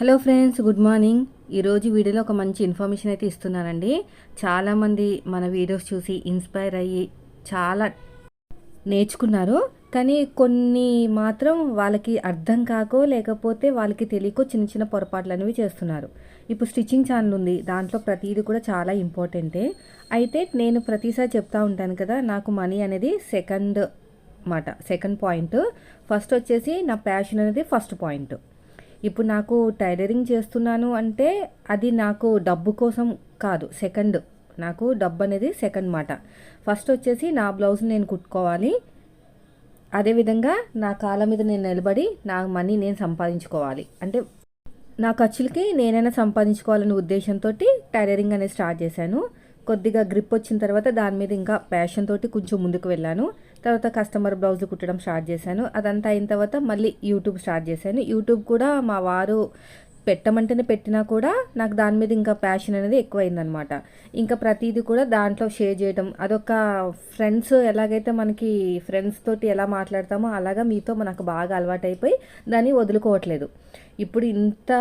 Hello friends good morning ఈరోజు వీడియోలో ఒక మంచి ఇన్ఫర్మేషన్ అయితే ఇస్తున్నానండి. చాలామంది మన వీడియోస్ చూసి ఇన్స్పైర్ అయ్యి చాలా నేర్చుకున్నారు. కానీ కొన్ని మాత్రం వాళ్ళకి అర్థం కాకో లేకపోతే వాళ్ళకి తెలియకో చిన్న చిన్న పొరపాట్లు అనేవి చేస్తున్నారు. ఇప్పుడు స్టిచ్చింగ్ ఛానల్ ఉంది. దాంట్లో ప్రతిదీ కూడా చాలా ఇంపార్టెంటే అయితే నేను ప్రతిసారి చెప్తా ఉంటాను కదా నాకు మనీ అనేది సెకండ్ మాట సెకండ్ పాయింట్ ఫస్ట్ వచ్చేసి నా ప్యాషన్ అనేది ఫస్ట్ పాయింట్ ఇప్పుడు నాకు టైలరింగ్ చేస్తున్నాను అంటే అది నాకు డబ్బు కోసం కాదు సెకండ్. నాకు డబ్బు అనేది సెకండ్ మాట. ఫస్ట్ వచ్చేసి నా బ్లౌజ్ నేను కుట్టుకోవాలి. అదేవిధంగా నా కాళ్ళ మీద నేను నిలబడి నా మనీ నేను సంపాదించుకోవాలి. అంటే నా ఖర్చులకి నేనైనా సంపాదించుకోవాలనే ఉద్దేశంతో టైలరింగ్ అనేది స్టార్ట్ చేశాను. కొద్దిగా గ్రిప్ వచ్చిన తర్వాత దాని మీద ఇంకా ప్యాషన్ తోటి కొంచెం ముందుకు వెళ్ళాను. తర్వాత కస్టమర్ బ్లౌజ్ కుట్టడం స్టార్ట్ చేశాను. అదంతా అయిన తర్వాత మళ్ళీ యూట్యూబ్ స్టార్ట్ చేశాను. యూట్యూబ్ కూడా మా వారు పెట్టమంటేనే పెట్టినా కూడా నాకు దాని మీద ఇంకా ప్యాషన్ అనేది ఎక్కువైందనమాట ఇంకా ప్రతిదీ కూడా దాంట్లో షేర్ చేయడం అదొక ఫ్రెండ్స్ ఎలాగైతే మనకి ఫ్రెండ్స్ తోటి ఎలా మాట్లాడతామో అలాగా మీతో మనకు బాగా అలవాటైపోయి దాన్ని వదులుకోవట్లేదు. ఇప్పుడు ఇంత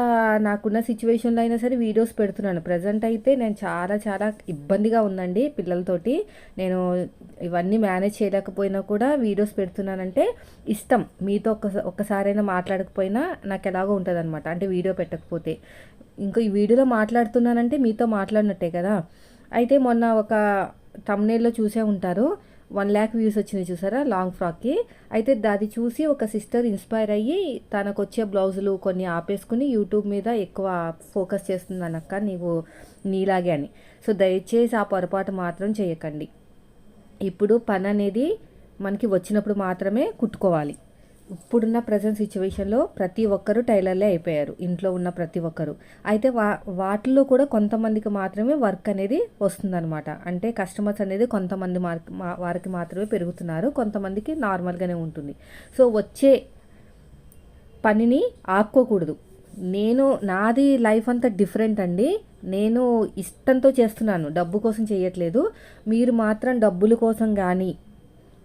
నాకున్న సిచ్యువేషన్లో అయినా సరే వీడియోస్ పెడుతున్నాను. ప్రజెంట్ అయితే నేను చాలా చాలా ఇబ్బందిగా ఉందండి పిల్లలతోటి. నేను ఇవన్నీ మేనేజ్ చేయలేకపోయినా కూడా వీడియోస్ పెడుతున్నానంటే ఇష్టం. మీతో ఒక్క ఒక్కసారైనా మాట్లాడకపోయినా నాకు ఎలాగో ఉంటుంది అనమాట అంటే వీడియో పెట్టకపోతే. ఇంకా ఈ వీడియోలో మాట్లాడుతున్నానంటే మీతో మాట్లాడినట్టే కదా. అయితే మొన్న ఒక తమ్నేల్లో చూసే ఉంటారు. వన్ ల్యాక్ వ్యూస్ వచ్చినాయి చూసారా లాంగ్ ఫ్రాక్కి. అయితే అది చూసి ఒక సిస్టర్ ఇన్స్పైర్ అయ్యి తనకు వచ్చే బ్లౌజులు కొన్ని ఆపేసుకుని యూట్యూబ్ మీద ఎక్కువ ఫోకస్ చేస్తుంది అనక్క నీవు నీలాగే అని. సో దయచేసి ఆ పొరపాటు మాత్రం చేయకండి. ఇప్పుడు పని అనేది మనకి వచ్చినప్పుడు మాత్రమే కుట్టుకోవాలి. ఇప్పుడున్న ప్రజెంట్ సిచ్యువేషన్లో ప్రతి ఒక్కరు టైలర్లే అయిపోయారు. ఇంట్లో ఉన్న ప్రతి ఒక్కరు. అయితే వా వాటిల్లో కూడా కొంతమందికి మాత్రమే వర్క్ అనేది వస్తుందన్నమాట. అంటే కస్టమర్స్ అనేది కొంతమంది వారికి మాత్రమే పెరుగుతున్నారు. కొంతమందికి నార్మల్గానే ఉంటుంది. సో వచ్చే పనిని ఆపుకోకూడదు. నేను నాది లైఫ్ అంతా డిఫరెంట్ అండి. నేను ఇష్టంతో చేస్తున్నాను. డబ్బు కోసం చేయట్లేదు. మీరు మాత్రం డబ్బుల కోసం కానీ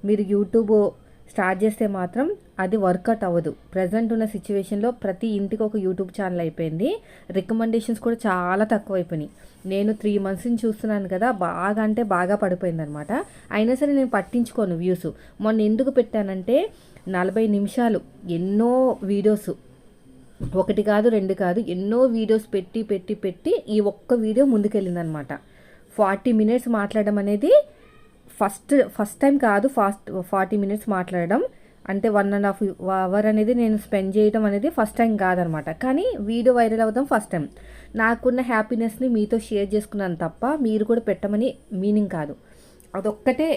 మీరు యూట్యూబ్ స్టార్ట్ చేస్తే మాత్రం అది వర్కౌట్ అవ్వదు. ప్రజెంట్ ఉన్న సిచ్యువేషన్లో ప్రతి ఇంటికి ఒక యూట్యూబ్ ఛానల్ అయిపోయింది. రికమెండేషన్స్ కూడా చాలా తక్కువ అయిపోయినాయి నేను త్రీ మంత్స్ నుంచి చూస్తున్నాను కదా బాగా అంటే బాగా పడిపోయిందనమాట. అయినా సరే నేను పట్టించుకోను వ్యూస్ మొన్న ఎందుకు పెట్టానంటే నలభై నిమిషాలు ఎన్నో వీడియోస్ ఒకటి కాదు రెండు కాదు ఎన్నో వీడియోస్ పెట్టి పెట్టి పెట్టి ఈ ఒక్క వీడియో ముందుకెళ్ళిందనమాట. ఫార్టీ మినిట్స్ మాట్లాడడం అనేది ఫస్ట్ ఫస్ట్ టైం కాదు ఫాస్ట్ ఫార్టీ మినిట్స్ మాట్లాడడం. అంటే వన్ అండ్ హాఫ్ అవర్ అనేది నేను స్పెండ్ చేయడం అనేది ఫస్ట్ టైం కాదనమాట. కానీ వీడియో వైరల్ అవుతాం ఫస్ట్ టైం నాకున్న హ్యాపీనెస్ని మీతో షేర్ చేసుకున్నాను తప్ప మీరు కూడా పెట్టమని మీనింగ్ కాదు. అదొక్కటే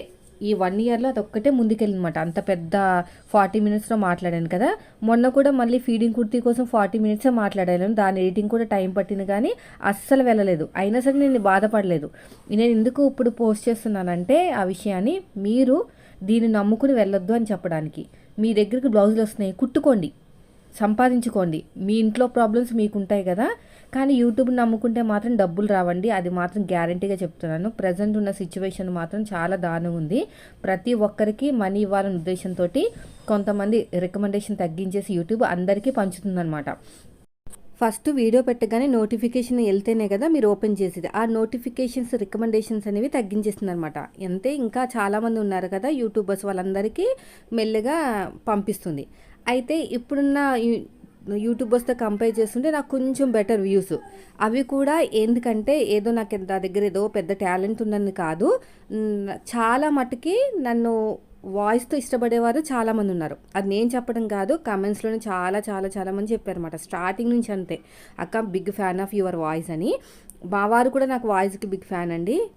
ఈ వన్ ఇయర్లో అదొక్కటే ముందుకెళ్ళినమాట అంత పెద్ద ఫార్టీ మినిట్స్లో మాట్లాడాను కదా. మొన్న కూడా మళ్ళీ ఫీడింగ్ కుర్తీ కోసం ఫార్టీ మినిట్సే మాట్లాడాను. దాని ఎడిటింగ్ కూడా టైం పట్టింది కానీ అస్సలు వెళ్ళలేదు. అయినా సరే నేను బాధపడలేదు. నేను ఎందుకు ఇప్పుడు పోస్ట్ చేస్తున్నానంటే ఆ విషయాన్ని మీరు దీన్ని నమ్ముకుని వెళ్ళొద్దు అని చెప్పడానికి. మీ దగ్గరికి బ్లౌజులు వస్తున్నాయి కుట్టుకోండి. సంపాదించుకోండి. మీ ఇంట్లో ప్రాబ్లమ్స్ మీకు ఉంటాయి కదా. కానీ యూట్యూబ్ నమ్ముకుంటే మాత్రం డబ్బులు రావండి. అది మాత్రం గ్యారంటీగా చెప్తున్నాను. ప్రజెంట్ ఉన్న సిచ్యువేషన్ మాత్రం చాలా దారుణంగా ఉంది. ప్రతి ఒక్కరికి మనీ ఇవ్వాలనే ఉద్దేశంతో కొంతమంది రికమెండేషన్ తగ్గించేసి యూట్యూబ్ అందరికీ పంచుతుందన్నమాట. ఫస్ట్ వీడియో పెట్టగానే నోటిఫికేషన్ వెళ్తేనే కదా మీరు ఓపెన్ చేసేది. ఆ నోటిఫికేషన్స్ రికమెండేషన్స్ అనేవి తగ్గించేస్తుంది అనమాట అంతే ఇంకా చాలామంది ఉన్నారు కదా యూట్యూబర్స్ వాళ్ళందరికీ మెల్లగా పంపిస్తుంది. అయితే ఇప్పుడున్న యూట్యూబర్స్తో కంపేర్ చేస్తుంటే నాకు కొంచెం బెటర్ వ్యూస్. అవి కూడా ఎందుకంటే ఏదో నాకు నా దగ్గర ఏదో పెద్ద టాలెంట్ ఉందని కాదు. చాలా మటుకి నన్ను వాయిస్తో ఇష్టపడేవారు చాలామంది ఉన్నారు. అది నేను చెప్పడం కాదు కమెంట్స్లోనే చాలా చాలా చాలామంది చెప్పారన్నమాట. స్టార్టింగ్ నుంచి అంతే. అక్క big fan of your voice అని. మా వారు కూడా నాకు వాయిస్కి బిగ్ ఫ్యాన్ అండి.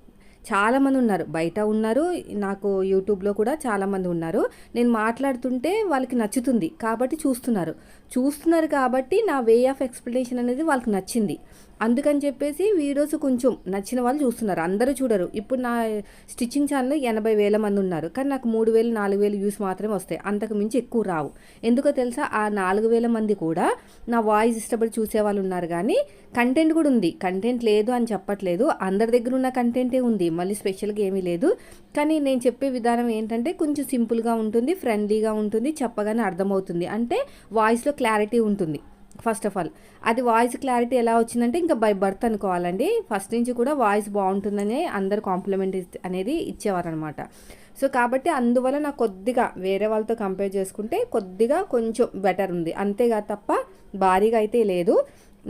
చాలామంది ఉన్నారు. బయట ఉన్నారు. నాకు యూట్యూబ్లో కూడా చాలామంది ఉన్నారు. నేను మాట్లాడుతుంటే వాళ్ళకి నచ్చుతుంది. కాబట్టి చూస్తున్నారు. చూస్తున్నారు కాబట్టి నా వే ఆఫ్ ఎక్స్ప్లెనేషన్ అనేది వాళ్ళకి నచ్చింది. అందుకని చెప్పేసి వీడియోస్ కొంచెం నచ్చిన వాళ్ళు చూస్తున్నారు. అందరూ చూడరు. ఇప్పుడు నా స్టిచ్చింగ్ ఛానల్ ఎనభై వేల మంది ఉన్నారు. కానీ నాకు మూడు వేలు నాలుగు వేలు వ్యూస్ మాత్రమే వస్తాయి. అంతకు మించి ఎక్కువ రావు. ఎందుకో తెలుసా? ఆ నాలుగు వేల మంది కూడా నా వాయిస్ ఇష్టపడి చూసే వాళ్ళు ఉన్నారు కానీ కంటెంట్ కూడా ఉంది. కంటెంట్ లేదు అని చెప్పట్లేదు. అందరి దగ్గర ఉన్న కంటెంటే ఉంది. మళ్ళీ స్పెషల్గా ఏమీ లేదు. కానీ నేను చెప్పే విధానం ఏంటంటే కొంచెం సింపుల్గా ఉంటుంది ఫ్రెండ్లీగా ఉంటుంది చెప్పగానే అర్థమవుతుంది. అంటే వాయిస్లో క్లారిటీ ఉంటుంది ఫస్ట్ ఆఫ్ ఆల్. అది వాయిస్ క్లారిటీ ఎలా వచ్చిందంటే ఇంకా బై బర్త్ అనుకోవాలండి. ఫస్ట్ నుంచి కూడా వాయిస్ బాగుంటుందని అందరు కాంప్లిమెంట్ అనేది ఇచ్చేవారనమాట. సో కాబట్టి అందువల్ల నాకు కొద్దిగా వేరే వాళ్ళతో కంపేర్ చేసుకుంటే కొద్దిగా కొంచెం బెటర్ ఉంది. అంతేగా తప్ప భారీగా అయితే లేదు.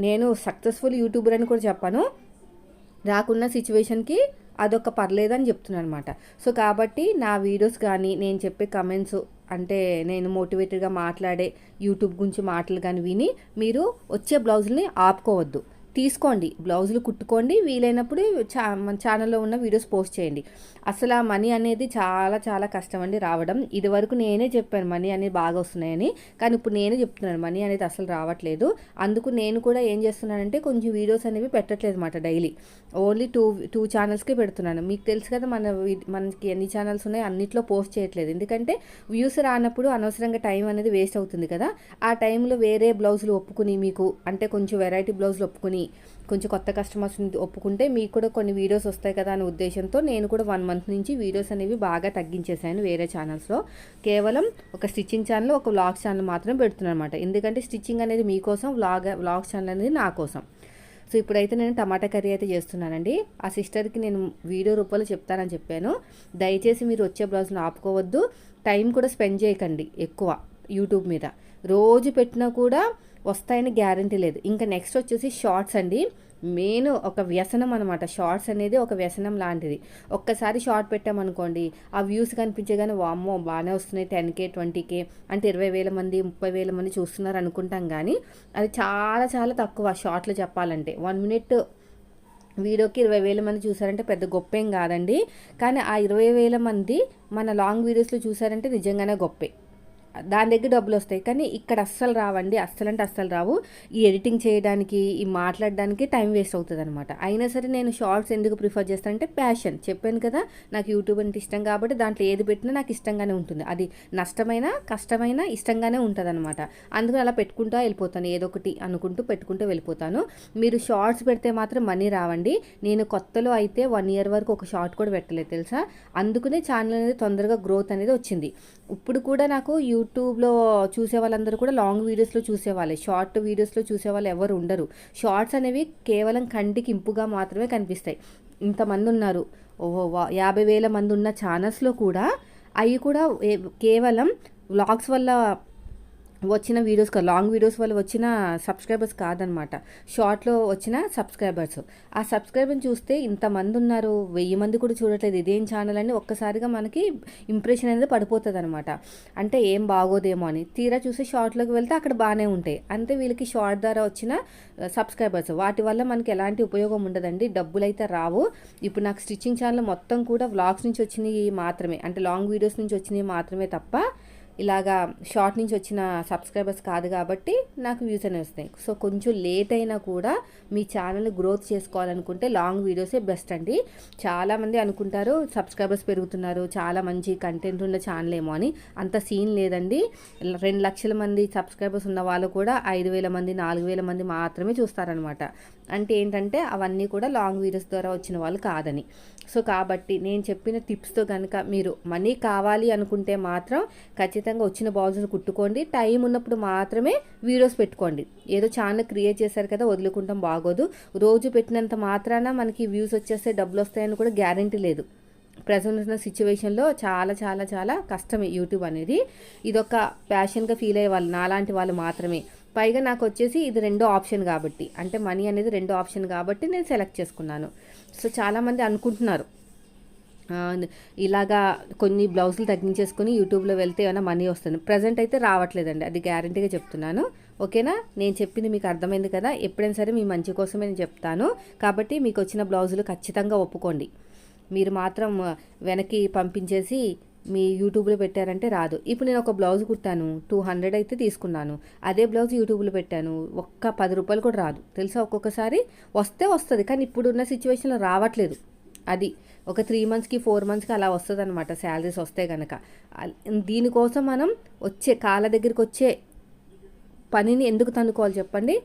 నేను సక్సెస్ఫుల్ యూట్యూబర్ అని కూడా చెప్పాను. రాకున్న సిచ్యువేషన్కి అదొక పర్లేదని చెప్తున్నాను అనమాట సో కాబట్టి నా వీడియోస్ కానీ నేను చెప్పే కమెంట్స్ అంటే నేను మోటివేటెడ్గా మాట్లాడే యూట్యూబ్ గురించి మాటలు కానీ విని మీరు వచ్చే బ్లౌజుల్ని ఆపుకోవద్దు. తీసుకోండి. బ్లౌజులు కుట్టుకోండి. వీలైనప్పుడు చా మన ఛానల్లో ఉన్న వీడియోస్ పోస్ట్ చేయండి. అసలు ఆ మనీ అనేది చాలా చాలా కష్టం అండి రావడం. ఇదివరకు నేనే చెప్పాను మనీ అనేది బాగా వస్తున్నాయని. కానీ ఇప్పుడు నేనే చెప్తున్నాను మనీ అనేది అసలు రావట్లేదు. అందుకు నేను కూడా ఏం చేస్తున్నానంటే కొంచెం వీడియోస్ అనేవి పెట్టట్లేదు అనమాట డైలీ. ఓన్లీ టూ టూ ఛానల్స్కే పెడుతున్నాను. మీకు తెలుసు కదా మన మనకి ఎన్ని ఛానల్స్ ఉన్నాయో అన్నిట్లో పోస్ట్ చేయట్లేదు. ఎందుకంటే వ్యూస్ రానప్పుడు అనవసరంగా టైం అనేది వేస్ట్ అవుతుంది కదా. ఆ టైంలో వేరే బ్లౌజులు ఒప్పుకుని మీకు అంటే కొంచెం వెరైటీ బ్లౌజులు ఒప్పుకుని కొంచెం కొత్త కస్టమర్స్ని ఒప్పుకుంటే మీకు కూడా కొన్ని వీడియోస్ వస్తాయి కదా అనే ఉద్దేశంతో నేను కూడా వన్ మంత్ నుంచి వీడియోస్ అనేవి బాగా తగ్గించేసాను వేరే ఛానల్స్లో కేవలం ఒక స్టిచ్చింగ్ ఛానల్ ఒక వ్లాగ్ ఛానల్ మాత్రం పెడుతున్నాను అనమాట ఎందుకంటే స్టిచ్చింగ్ అనేది మీకోసం వ్లాగ్ వ్లాగ్ ఛానల్ అనేది నా కోసం. సో ఇప్పుడైతే నేను టమాటా కర్రీ అయితే చేస్తున్నానండి. ఆ సిస్టర్కి నేను వీడియో రూపంలో చెప్తానని చెప్పాను. దయచేసి మీరు వచ్చే బ్లౌజ్ను ఆపుకోవద్దు. టైం కూడా స్పెండ్ చేయకండి ఎక్కువ యూట్యూబ్ మీద. రోజు పెట్టినా కూడా వస్తాయని గ్యారంటీ లేదు. ఇంకా నెక్స్ట్ వచ్చేసి షార్ట్స్ అండి. మెయిన్ ఒక వ్యసనం అనమాట షార్ట్స్ అనేది ఒక వ్యసనం లాంటిది. ఒక్కసారి షార్ట్ పెట్టామనుకోండి ఆ వ్యూస్ కనిపించే కానీ వామ్మో బాగానే వస్తున్నాయి. టెన్ కే ట్వంటీ కే అంటే ఇరవై వేల మంది ముప్పై వేల మంది చూస్తున్నారు అనుకుంటాం కానీ అది చాలా చాలా తక్కువ షార్ట్లు చెప్పాలంటే. వన్ మినిట్ వీడియోకి ఇరవై వేల మంది చూసారంటే పెద్ద గొప్పేం కాదండి. కానీ ఆ ఇరవై వేల మంది మన లాంగ్ వీడియోస్లో చూసారంటే నిజంగానే గొప్పే. దాని దగ్గర డబ్బులు వస్తాయి. కానీ ఇక్కడ అస్సలు రావండి. అస్సలు అంటే అస్సలు రావు. ఈ ఎడిటింగ్ చేయడానికి ఈ మాట్లాడడానికి టైం వేస్ట్ అవుతుంది అనమాట అయినా సరే నేను షార్ట్స్ ఎందుకు ప్రిఫర్ చేస్తానంటే ప్యాషన్. చెప్పాను కదా నాకు యూట్యూబ్ అంటే ఇష్టం కాబట్టి దాంట్లో ఏది పెట్టినా నాకు ఇష్టంగానే ఉంటుంది. అది నష్టమైన కష్టమైన ఇష్టంగానే ఉంటుంది అనమాట అందుకని అలా పెట్టుకుంటూ వెళ్ళిపోతాను. ఏదో ఒకటి అనుకుంటూ పెట్టుకుంటూ వెళ్ళిపోతాను. మీరు షార్ట్స్ పెడితే మాత్రం మనీ రావండి. నేను కొత్తలో అయితే వన్ ఇయర్ వరకు ఒక షార్ట్ కూడా పెట్టలేదు తెలుసా? అందుకనే ఛానల్ అనేది తొందరగా గ్రోత్ అనేది వచ్చింది. ఇప్పుడు కూడా నాకు యూట్యూబ్లో చూసే వాళ్ళందరూ కూడా లాంగ్ వీడియోస్లో చూసేవాళ్ళే. షార్ట్ వీడియోస్లో చూసేవాళ్ళు ఎవరు ఉండరు. షార్ట్స్ అనేవి కేవలం కంటికి ఇంపుగా మాత్రమే కనిపిస్తాయి. ఇంతమంది ఉన్నారు. ఓహో యాభై వేల మంది ఉన్న ఛానల్స్లో కూడా అవి కూడా కేవలం వ్లాగ్స్ వల్ల వచ్చిన వీడియోస్ లాంగ్ వీడియోస్ వల్ల వచ్చిన సబ్స్క్రైబర్స్ కాదనమాట. షార్ట్లో వచ్చిన సబ్స్క్రైబర్స్ ఆ సబ్స్క్రైబర్ని చూస్తే ఇంతమంది ఉన్నారు వెయ్యి మంది కూడా చూడట్లేదు. ఇదేం ఛానల్ అని ఒక్కసారిగా మనకి ఇంప్రెషన్ అనేది పడిపోతుంది అనమాట అంటే ఏం బాగోదేమో అని. తీరా చూసి షార్ట్లోకి వెళ్తే అక్కడ బాగానే ఉంటాయి. అంతే వీళ్ళకి షార్ట్ ద్వారా వచ్చిన సబ్స్క్రైబర్స్ వాటి వల్ల మనకి ఎలాంటి ఉపయోగం ఉండదండి. డబ్బులు అయితే రావు. ఇప్పుడు నాకు స్టిచ్చింగ్ ఛానల్ మొత్తం కూడా వ్లాగ్స్ నుంచి వచ్చినవి మాత్రమే. అంటే లాంగ్ వీడియోస్ నుంచి వచ్చినవి మాత్రమే తప్ప ఇలాగా షార్ట్ నుంచి వచ్చిన సబ్స్క్రైబర్స్ కాదు కాబట్టి నాకు వ్యూస్ అనేవి వస్తాయి. సో కొంచెం లేట్ అయినా కూడా మీ ఛానల్ గ్రోత్ చేసుకోవాలనుకుంటే లాంగ్ వీడియోసే బెస్ట్ అండి. చాలామంది అనుకుంటారు సబ్స్క్రైబర్స్ పెరుగుతున్నారు చాలా మంచి కంటెంట్ ఉన్న ఛానల్ ఏమో అని. అంత సీన్ లేదండి. రెండు లక్షల మంది సబ్స్క్రైబర్స్ ఉన్న వాళ్ళు కూడా ఐదు వేల మంది నాలుగు వేల మంది మాత్రమే చూస్తారనమాట అంటే ఏంటంటే అవన్నీ కూడా లాంగ్ వీడియోస్ ద్వారా వచ్చిన వాళ్ళు కాదని. సో కాబట్టి నేను చెప్పిన టిప్స్తో కనుక మీరు మనీ కావాలి అనుకుంటే మాత్రం ఖచ్చితంగా వచ్చిన బాల్స్ని కుట్టుకోండి. టైం ఉన్నప్పుడు మాత్రమే వీడియోస్ పెట్టుకోండి. ఏదో ఛానల్ క్రియేట్ చేశారు కదా వదులుకుంటాం బాగోదు. రోజు పెట్టినంత మాత్రాన మనకి వ్యూస్ వచ్చేస్తే డబ్బులు వస్తాయని కూడా గ్యారంటీ లేదు. ప్రజెంట్ ఉన్న సిచ్యువేషన్లో చాలా చాలా చాలా కష్టమే యూట్యూబ్ అనేది. ఇదొక ప్యాషన్గా ఫీల్ అయ్యే వాళ్ళు నాలాంటి వాళ్ళు మాత్రమే. పైగా నాకు వచ్చేసి ఇది రెండో ఆప్షన్ కాబట్టి. అంటే మనీ అనేది రెండో ఆప్షన్ కాబట్టి నేను సెలెక్ట్ చేసుకున్నాను. సో చాలామంది అనుకుంటున్నారు. ఇలాగా కొన్ని బ్లౌజులు తగ్గించేసుకుని యూట్యూబ్లో వెళ్తే ఏమైనా మనీ వస్తుంది. ప్రజెంట్ అయితే రావట్లేదండి. అది గ్యారంటీగా చెప్తున్నాను. ఓకేనా? నేను చెప్పింది మీకు అర్థమైంది కదా? ఎప్పుడైనా సరే మీ మంచి కోసమే నేను చెప్తాను. కాబట్టి మీకు వచ్చిన బ్లౌజులు ఖచ్చితంగా ఒప్పుకోండి. మీరు మాత్రం వెనక్కి పంపించేసి మీ యూట్యూబ్లో పెట్టారంటే రాదు. ఇప్పుడు నేను ఒక బ్లౌజ్ కుట్టాను. టూ హండ్రెడ్ అయితే తీసుకున్నాను. అదే బ్లౌజ్ యూట్యూబ్లో పెట్టాను. ఒక్క పది రూపాయలు కూడా రాదు. తెలుసా? ఒక్కొక్కసారి వస్తే వస్తుంది. కానీ ఇప్పుడున్న సిచ్యువేషన్లో రావట్లేదు. అది ఒక త్రీ మంత్స్కి ఫోర్ మంత్స్కి అలా వస్తుంది అనమాట శాలరీస్ వస్తే కనుక దీనికోసం మనం వచ్చే కాళ్ళ దగ్గరికి వచ్చే పనిని ఎందుకు తన్నుకోవాలి చెప్పండి?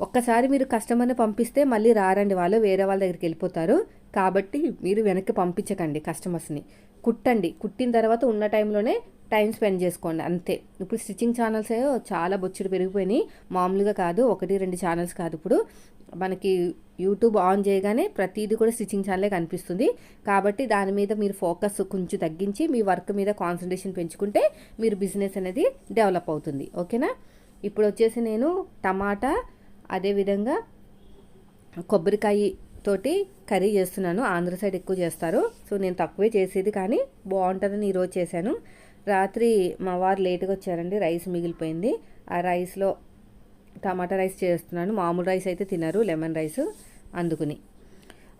ఒక్కసారి మీరు కస్టమర్ని పంపిస్తే మళ్ళీ రారండి వాళ్ళు వేరే వాళ్ళ దగ్గరికి వెళ్ళిపోతారు. కాబట్టి మీరు వెనక్కి పంపించకండి కస్టమర్స్ని కుట్టండి. కుట్టిన తర్వాత ఉన్న టైంలోనే టైం స్పెండ్ చేసుకోండి. అంతే. ఇప్పుడు స్టిచ్చింగ్ ఛానల్స్ చాలా బొచ్చుడు పెరిగిపోయినాయి. మామూలుగా కాదు. ఒకటి రెండు ఛానల్స్ కాదు ఇప్పుడు. మనకి యూట్యూబ్ ఆన్ చేయగానే ప్రతిదీ కూడా స్టిచ్చింగ్ ఛానలే కనిపిస్తుంది. కాబట్టి దాని మీద మీరు ఫోకస్ కొంచెం తగ్గించి మీ వర్క్ మీద కాన్సన్ట్రేషన్ పెంచుకుంటే మీరు బిజినెస్ అనేది డెవలప్ అవుతుంది. ఓకేనా? ఇప్పుడు వచ్చేసి నేను టమాటా అదేవిధంగా కొబ్బరికాయ తోటి కర్రీ చేస్తున్నాను. ఆంధ్ర సైడ్ ఎక్కువ చేస్తారు. సో నేను తక్కువే చేసేది కానీ బాగుంటుందని ఈరోజు చేశాను. రాత్రి మా వారు లేట్గా వచ్చారండి. రైస్ మిగిలిపోయింది. ఆ రైస్లో టమాటా రైస్ చేస్తున్నాను. మామూలు రైస్ అయితే తినరు. లెమన్ రైస్ అందుకుని.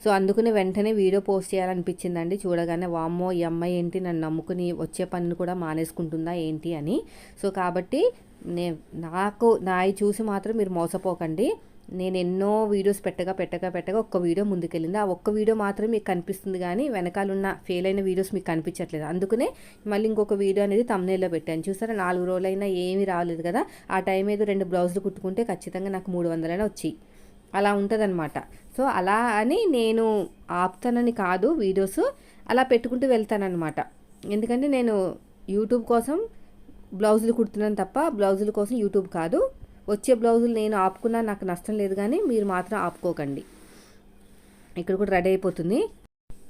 సో అందుకుని వెంటనే వీడియో పోస్ట్ చేయాలనిపించిందండి. చూడగానే వామ్మో ఈ అమ్మాయి ఏంటి? నన్ను నమ్ముకుని వచ్చే పనిని కూడా మానేసుకుంటుందా ఏంటి అని. సో కాబట్టి నే నాకు నాయి చూసి మాత్రం మీరు మోసపోకండి. నేను ఎన్నో వీడియోస్ పెట్టగా పెట్టగా పెట్టగా ఒక్క వీడియో ముందుకెళ్ళింది. ఆ ఒక్క వీడియో మాత్రం మీకు కనిపిస్తుంది కానీ వెనకాలన్న ఫెయిల్ అయిన వీడియోస్ మీకు కనిపించట్లేదు. అందుకనే మళ్ళీ ఇంకొక వీడియో అనేది తమ్నేల్లో పెట్టాను. చూసారా నాలుగు రోజులైనా ఏమీ రాలేదు కదా? ఆ టైం ఏదో రెండు బ్లౌజులు కుట్టుకుంటే ఖచ్చితంగా నాకు మూడు వందలైనా వచ్చాయి. అలా ఉంటుందన్నమాట. సో అలా అని నేను ఆపుతానని కాదు వీడియోస్ అలా పెట్టుకుంటూ వెళ్తానన్నమాట. ఎందుకంటే నేను యూట్యూబ్ కోసం బ్లౌజులు కుడుతున్నాను తప్ప బ్లౌజుల కోసం యూట్యూబ్ కాదు. వచ్చే బ్లౌజులు నేను ఆపుకున్నా నాకు నష్టం లేదు కానీ మీరు మాత్రం ఆపుకోకండి. ఇక్కడ కూడా రెడీ అయిపోతుంది.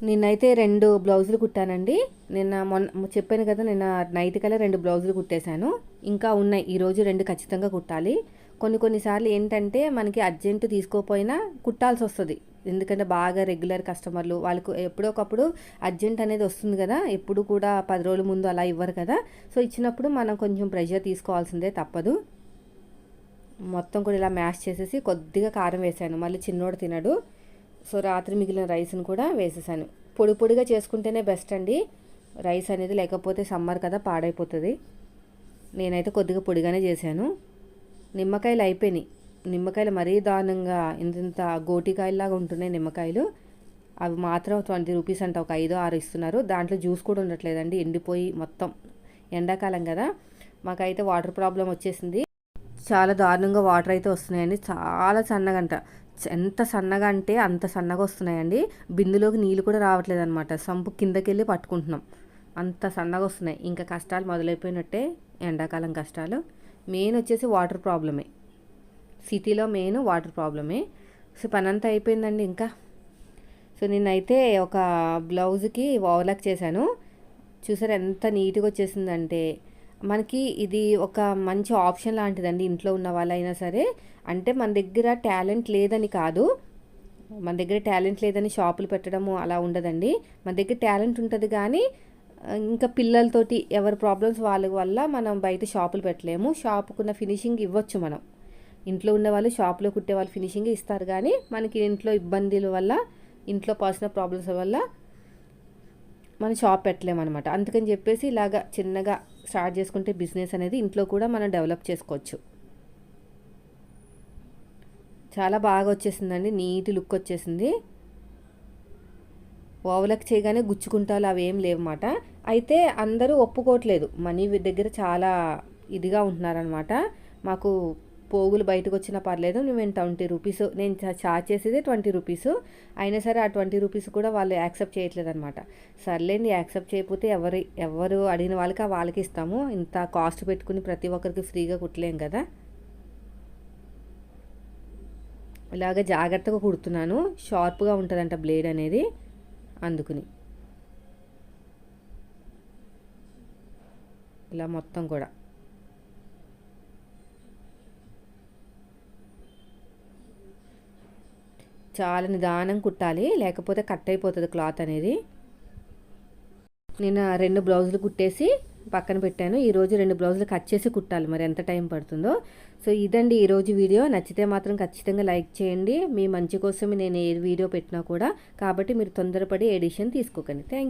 నిన్నైతే రెండు బ్లౌజులు కుట్టానండి. నిన్న మొన్న చెప్పాను కదా నిన్న నైట్ కల్లా రెండు బ్లౌజులు కుట్టేశాను. ఇంకా ఉన్నాయి. ఈరోజు రెండు ఖచ్చితంగా కుట్టాలి. కొన్ని కొన్నిసార్లు ఏంటంటే మనకి అర్జెంటు తీసుకోపోయినా కుట్టాల్సి వస్తుంది. ఎందుకంటే బాగా రెగ్యులర్ కస్టమర్లు వాళ్ళకు ఎప్పుడోకప్పుడు అర్జెంట్ అనేది వస్తుంది కదా. ఎప్పుడు కూడా పది రోజుల ముందు అలా ఇవ్వరు కదా. సో ఇచ్చినప్పుడు మనం కొంచెం ప్రెషర్ తీసుకోవాల్సిందే తప్పదు. మొత్తం కూడా ఇలా మ్యాష్ చేసేసి కొద్దిగా కారం వేసాను. మళ్ళీ చిన్నోడు తినడు. సో రాత్రి మిగిలిన రైస్ని కూడా వేసేసాను. పొడి పొడిగా చేసుకుంటేనే బెస్ట్ అండి. రైస్ అనేది లేకపోతే సమ్మర్ కదా పాడైపోతుంది. నేనైతే కొద్దిగా పొడిగానే చేశాను. నిమ్మకాయలు అయిపోయినాయి. నిమ్మకాయలు మరీ దారుణంగా ఇంత గోటికాయలాగా ఉంటున్నాయి నిమ్మకాయలు. అవి మాత్రం ట్వంటీ రూపీస్ అంటే ఒక ఐదో ఆరు ఇస్తున్నారు. దాంట్లో జ్యూస్ కూడా ఉండట్లేదండి. ఎండిపోయి మొత్తం ఎండాకాలం కదా. మాకైతే వాటర్ ప్రాబ్లం వచ్చేసింది. చాలా దారుణంగా వాటర్ అయితే వస్తున్నాయండి. చాలా సన్నగా అంట ఎంత సన్నగా అంటే అంత సన్నగా వస్తున్నాయండి. బిందులోకి నీళ్ళు కూడా రావట్లేదు అనమాట సంపు కిందకి వెళ్ళి పట్టుకుంటున్నాం. అంత సన్నగా వస్తున్నాయి. ఇంకా కష్టాలు మొదలైపోయినట్టే ఎండాకాలం కష్టాలు. మెయిన్ వచ్చేసి వాటర్ ప్రాబ్లమే సిటీలో మెయిన్ వాటర్ ప్రాబ్లమే సో పని అంతా అయిపోయిందండి ఇంకా. సో నేనైతే ఒక బ్లౌజ్కి ఓవర్లాక్ చేశాను. చూసారు ఎంత నీట్గా వచ్చేసిందంటే. మనకి ఇది ఒక మంచి ఆప్షన్ లాంటిదండి ఇంట్లో ఉన్న వాళ్ళైనా సరే. అంటే మన దగ్గర టాలెంట్ లేదని కాదు. మన దగ్గర టాలెంట్ లేదని షాపులు పెట్టడము అలా ఉండదండి. మన దగ్గర టాలెంట్ ఉంటుంది కానీ ఇంకా పిల్లలతోటి ఎవరి ప్రాబ్లమ్స్ వాళ్ళ వల్ల మనం బయట షాపులు పెట్టలేము. షాపుకున్న ఫినిషింగ్ ఇవ్వచ్చు మనం. ఇంట్లో ఉన్న వాళ్ళు షాప్లో కుట్టే వాళ్ళు ఫినిషింగ్ ఇస్తారు కానీ మనకి ఇంట్లో ఇబ్బందుల వల్ల ఇంట్లో పర్సనల్ ప్రాబ్లమ్స్ వల్ల మనం షాప్ పెట్టలేమన్నమాట. అందుకని చెప్పేసి ఇలాగా చిన్నగా స్టార్ట్ చేసుకుంటే బిజినెస్ అనేది ఇంట్లో కూడా మనం డెవలప్ చేసుకోవచ్చు. చాలా బాగా వచ్చేసిందండి నీట్ లుక్ వచ్చేసింది. ఓవలక్ చేయగానే గుచ్చుకుంటాలు అవి ఏం లేవన్నమాట. అయితే అందరూ ఒప్పుకోవట్లేదు మనీ దగ్గర చాలా ఇదిగా ఉంటున్నారనమాట మాకు పోగులు బయటకు వచ్చినా పర్లేదు మేము ట్వంటీ రూపీస్? నేను ఛార్జ్ చేసేది ట్వంటీ రూపీస్. అయినా సరే ఆ ట్వంటీ రూపీస్ కూడా వాళ్ళు యాక్సెప్ట్ చేయట్లేదు అనమాట సర్లేండి యాక్సెప్ట్ చేయకపోతే ఎవరు ఎవరు అడిగిన వాళ్ళకి వాళ్ళకి ఇస్తాము. ఇంత కాస్ట్ పెట్టుకుని ప్రతి ఒక్కరికి ఫ్రీగా కుట్టలేం కదా? ఇలాగ జాగ్రత్తగా కుడుతున్నాను. షార్ప్గా ఉంటుందంట బ్లేడ్ అనేది. అందుకుని. ఇలా మొత్తం కూడా. చాలా నిదానం కుట్టాలి లేకపోతే కట్ అయిపోతుంది క్లాత్ అనేది. నేను రెండు బ్లౌజులు కుట్టేసి పక్కన పెట్టాను. ఈరోజు రెండు బ్లౌజులు కట్ చేసి కుట్టాలి మరి ఎంత టైం పడుతుందో. సో ఇదండి ఈరోజు వీడియో. నచ్చితే మాత్రం ఖచ్చితంగా లైక్ చేయండి. మీ మంచి కోసం నేను ఏ వీడియో పెట్టినా కూడా. కాబట్టి మీరు తొందరపడి ఎడిషన్ తీసుకోకండి. థ్యాంక్